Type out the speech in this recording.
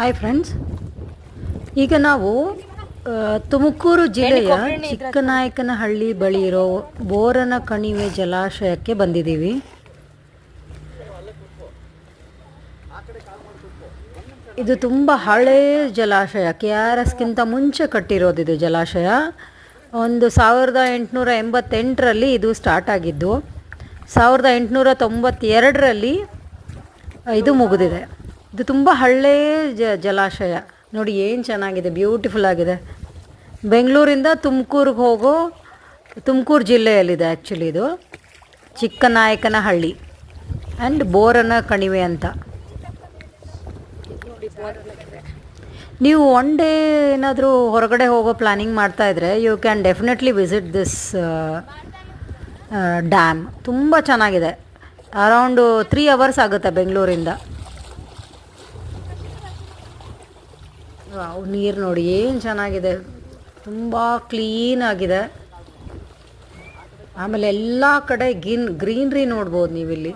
Hi friends ಈಗ ನಾವು ತುಮಕೂರು ಜಿಲ್ಲೆಯ ಚಿಕ್ಕನಾಯಕನಹಳ್ಳಿ ಬಳಿ ಇರೋ ಬೋರನ ಕಣಿವೆ ಜಲಾಶಯಕ್ಕೆ ಬಂದಿದ್ದೀವಿ. ಇದು ತುಂಬ ಹಳೆಯ ಜಲಾಶಯ. ಕೆ ಆರ್ ಎಸ್ಗಿಂತ ಮುಂಚೆ ಕಟ್ಟಿರೋದಿದು ಜಲಾಶಯ. ಒಂದು ಸಾವಿರದ ಎಂಟುನೂರ ಎಂಬತ್ತೆಂಟರಲ್ಲಿ ಇದು ಸ್ಟಾರ್ಟ್ ಆಗಿದ್ದು ಸಾವಿರದ ಎಂಟುನೂರ ತೊಂಬತ್ತೆರಡರಲ್ಲಿ ಇದು ಮುಗಿದಿದೆ. ಇದು ತುಂಬ ಹಳ್ಳೇ ಜ, ಜಲಾಶಯ. ನೋಡಿ ಏನು ಚೆನ್ನಾಗಿದೆ ಬ್ಯೂಟಿಫುಲ್ ಆಗಿದೆ. ಬೆಂಗಳೂರಿಂದ ತುಮಕೂರಿಗೆ ಹೋಗೋ, ತುಮಕೂರು ಜಿಲ್ಲೆಯಲ್ಲಿದೆ ಆ್ಯಕ್ಚುಲಿ ಇದು. ಚಿಕ್ಕನಾಯಕನಹಳ್ಳಿ. ಆ್ಯಂಡ್ ಬೋರನ ಕಣಿವೆ ಅಂತ. ನೀವು ಒನ್ ಡೇ ಏನಾದರೂ ಹೊರಗಡೆ ಹೋಗೋ ಪ್ಲ್ಯಾನಿಂಗ್ ಮಾಡ್ತಾಯಿದ್ರೆ you can definitely visit this dam ತುಂಬ ಚೆನ್ನಾಗಿದೆ. ಅರೌಂಡು ತ್ರೀ ಅವರ್ಸ್ ಆಗುತ್ತೆ ಬೆಂಗಳೂರಿಂದ. ನೀರು ನೋಡಿ ಏನು ಚೆನ್ನಾಗಿದೆ. ತುಂಬ ಕ್ಲೀನ್ ಆಗಿದೆ. ಆಮೇಲೆ ಎಲ್ಲ ಕಡೆ ಗಿನ್ ಗ್ರೀನ್ರಿ ನೋಡ್ಬೋದು ನೀವಿಲ್ಲಿ.